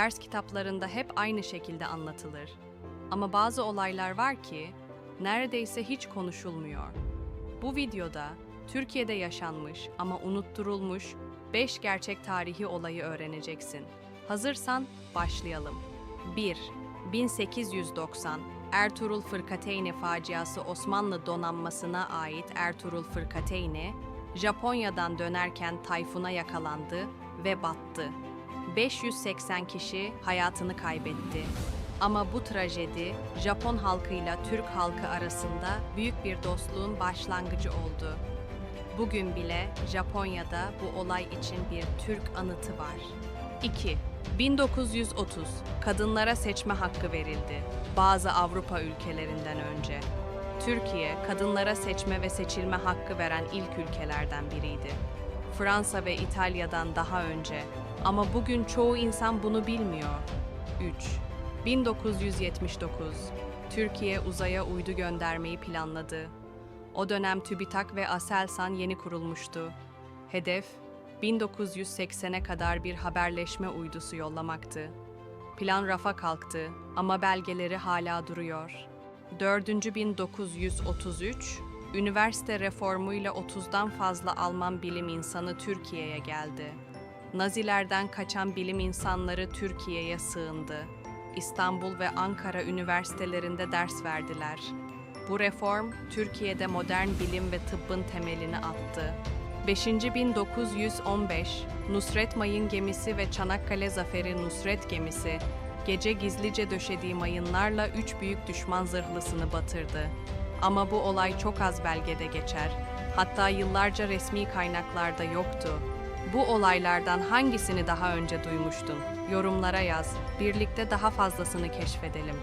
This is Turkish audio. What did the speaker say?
Ders kitaplarında hep aynı şekilde anlatılır. Ama bazı olaylar var ki neredeyse hiç konuşulmuyor. Bu videoda Türkiye'de yaşanmış ama unutturulmuş 5 gerçek tarihi olayı öğreneceksin. Hazırsan başlayalım. 1. 1890 Ertuğrul Fırkateyni faciası Osmanlı donanmasına ait Ertuğrul Fırkateyni, Japonya'dan dönerken tayfuna yakalandı ve battı. 580 kişi hayatını kaybetti. Ama bu trajedi Japon halkıyla Türk halkı arasında büyük bir dostluğun başlangıcı oldu. Bugün bile Japonya'da bu olay için bir Türk anıtı var. 2. 1930 kadınlara seçme hakkı verildi. Bazı Avrupa ülkelerinden önce. Türkiye kadınlara seçme ve seçilme hakkı veren ilk ülkelerden biriydi. Fransa ve İtalya'dan daha önce ama bugün çoğu insan bunu bilmiyor. 3. 1979 Türkiye uzaya uydu göndermeyi planladı. O dönem TÜBİTAK ve ASELSAN yeni kurulmuştu. Hedef 1980'e kadar bir haberleşme uydusu yollamaktı. Plan rafa kalktı ama belgeleri hala duruyor. 4. 1933 Üniversite reformuyla 30'dan fazla Alman bilim insanı Türkiye'ye geldi. Nazilerden kaçan bilim insanları Türkiye'ye sığındı. İstanbul ve Ankara üniversitelerinde ders verdiler. Bu reform Türkiye'de modern bilim ve tıbbın temelini attı. 5. 1915 Nusret Mayın gemisi ve Çanakkale Zaferi Nusret gemisi gece gizlice döşediği mayınlarla üç büyük düşman zırhlısını batırdı. Ama bu olay çok az belgede geçer. Hatta yıllarca resmi kaynaklarda yoktu. Bu olaylardan hangisini daha önce duymuştun? Yorumlara yaz. Birlikte daha fazlasını keşfedelim.